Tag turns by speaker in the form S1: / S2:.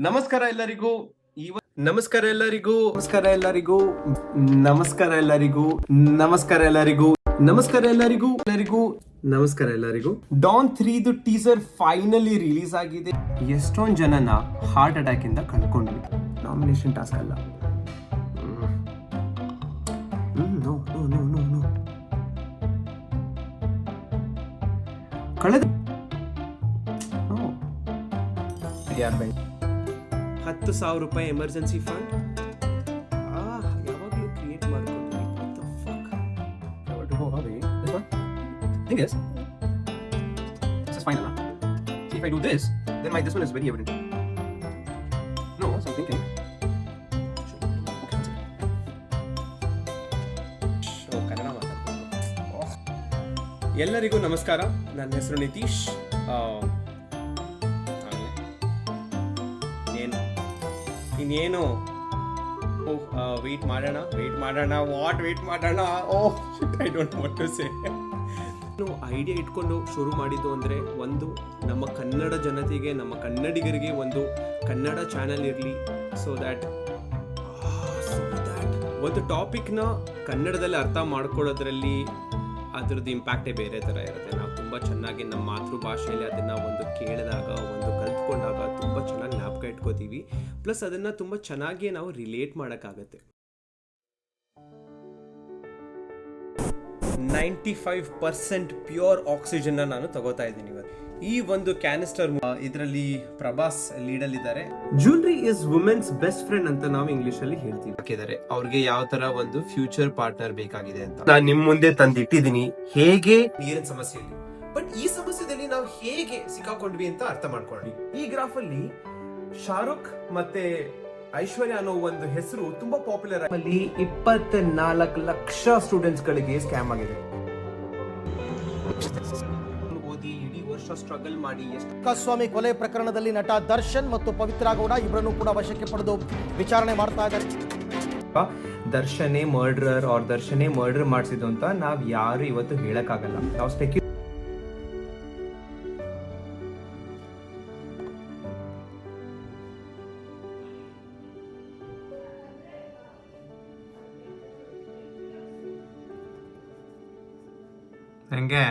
S1: ನಮಸ್ಕಾರ ಎಲ್ಲರಿಗೂ. ಇವ ನಮಸ್ಕಾರ ಎಲ್ಲರಿಗೂ. ನಮಸ್ಕಾರ ಎಲ್ಲರಿಗೂ. ನಮಸ್ಕಾರ ಎಲ್ಲರಿಗೂ. ನಮಸ್ಕಾರ ಎಲ್ಲರಿಗೂ. ನಮಸ್ಕಾರ ಎಲ್ಲರಿಗೂ. ಎಲ್ಲರಿಗೂ. ನಮಸ್ಕಾರ ಎಲ್ಲರಿಗೂ. ಡಾನ್ ತ್ರೀದು ಟೀಸರ್ ಫೈನಲಿ ರಿಲೀಸ್ ಆಗಿದೆ. ಎಷ್ಟೊಂದು ಜನನ ಹಾರ್ಟ್ ಅಟ್ಯಾಕ್ ಇಂದ ಕಳ್ಕೊಂಡ್ವಿ ನಾಮಿನೇಷನ್ ಟಾಸ್ಕ್ ಅಲ್ಲ. ಕಳೆದ. ಬೈ ಹತ್ತು ಸಾವಿರ ರೂಪಾಯಿ ಎಮರ್ಜೆನ್ಸಿ ಫಂಡ್ ಯಾವಾಗಲೂ ಕ್ರಿಯೇಟ್ ಮಾಡ್ಕೊತೀವಿ. ಎಲ್ಲರಿಗೂ ನಮಸ್ಕಾರ. ನನ್ನ ಹೆಸರು fine, ಇನ್ನೇನು? ವೆಯ್ಟ್ ಮಾಡೋಣ ವೆಯ್ಟ್ ಮಾಡೋಣ ವಾಟ್ ವೆಯ್ಟ್ ಮಾಡೋಣ? ಓಹ್ I don't what to say ನಾವು ಐಡಿಯಾ ಇಟ್ಕೊಂಡು ಶುರು ಮಾಡಿದ್ದು ಅಂದರೆ ಒಂದು, ನಮ್ಮ ಕನ್ನಡ ಜನತೆಗೆ, ನಮ್ಮ ಕನ್ನಡಿಗರಿಗೆ ಒಂದು ಕನ್ನಡ ಚಾನಲ್ ಇರಲಿ ಸೊ ದ್ಯಾಟ್ ಒಂದು ಟಾಪಿಕ್ನ ಕನ್ನಡದಲ್ಲಿ ಅರ್ಥ ಮಾಡ್ಕೊಳ್ಳೋದ್ರಲ್ಲಿ ಅದ್ರದ್ದು ಇಂಪ್ಯಾಕ್ಟೇ ಬೇರೆ ಥರ ಇರುತ್ತೆ. ನಾವು ತುಂಬ ಚೆನ್ನಾಗಿ ನಮ್ಮ ಮಾತೃಭಾಷೆಯಲ್ಲಿ ಅದನ್ನು ಒಂದು ಕೇಳಿದಾಗ, ಒಂದು ಕಲ್ತ್ಕೊಂಡಾಗ ತುಂಬ ಚೆನ್ನಾಗಿ ಜ್ಞಾಪಕ ಇಟ್ಕೋತೀವಿ. ಪ್ಲಸ್ ಅದನ್ನು ತುಂಬ ಚೆನ್ನಾಗಿ ನಾವು ರಿಲೇಟ್ ಮಾಡೋಕ್ಕಾಗತ್ತೆ. ನೈಂಟಿ ಫೈವ್ ಪರ್ಸೆಂಟ್ ಪ್ಯೂರ್ ಆಕ್ಸಿಜನ್ನ ನಾನು ತಗೋತಾ ಇದ್ದೀನಿ ಇವತ್ತು. ಈ ಒಂದು ಕ್ಯಾನಿಸ್ಟರ್ ಇದರಲ್ಲಿ Prabhas ಲೀಡಲ್ಲಿದ್ದಾರೆ. Jewellery is women's best friend ಅಂತ ನಾವು ಇಂಗ್ಲಿಷ್ ಅಲ್ಲಿ ಹೇಳ್ತೀವಿ. ಹಾಕಿದ್ದಾರೆ. ಅವ್ರಿಗೆ ಯಾವ ತರ ಒಂದು ಫ್ಯೂಚರ್ ಪಾರ್ಟ್ನರ್ ಬೇಕಾಗಿದೆ ಅಂತ. ನಾನು ನಿಮ್ ಮುಂದೆ ತಂದಿಟ್ಟಿದ್ದೀನಿ. ಹೇಗೆ? ನೀರಿನ ಸಮಸ್ಯೆ ಬಟ್ ಈ ನಾವು ಹೇಗೆ ಸಿಕ್ಕಾಕೊಂಡ್ವಿ ಅಂತ ಅರ್ಥ ಮಾಡ್ಕೊಳ್ಳಿ. ಈ ಗ್ರಾಫ್ ಅಲ್ಲಿ ಶಾರುಖ್ ಮತ್ತೆ ಐಶ್ವರ್ಯ ಅನ್ನೋ ಒಂದು ಹೆಸರು ತುಂಬಾ ಪಾಪ್ಯುಲರ್ ಅಲ್ಲಿ ಇಪ್ಪತ್ನಾಲ್ಕು ಲಕ್ಷ ಸ್ಟೂಡೆಂಟ್ಸ್ ಗಳಿಗೆ ಸ್ಕ್ಯಾಮ್ ಆಗಿದೆ. ಓದಿ ಇಡೀ ವರ್ಷ ಸ್ಟ್ರಗಲ್ ಮಾಡಿ
S2: ಸ್ವಾಮಿ ಕೊಲೆ ಪ್ರಕರಣದಲ್ಲಿ ನಟ ದರ್ಶನ್ ಮತ್ತು ಪವಿತ್ರ ಗೌಡ ಇಬ್ಬರನ್ನು ಕೂಡ ವಶಕ್ಕೆ ಪಡೆದು ವಿಚಾರಣೆ ಮಾಡ್ತಾ ಇದ್ದಾರೆ.
S1: ದರ್ಶನೇ ಮರ್ಡ್ರರ್ ಅವ್ರ ದರ್ಶನೇ ಮರ್ಡರ್ ಮಾಡಿಸಿದ್ದು ಅಂತ ನಾವ್ ಯಾರು ಇವತ್ತು ಹೇಳಕ್ಕಾಗಲ್ಲ. ನಾವು ಸ್ಪೆಕ್ಯು ಹೆಂಗೆ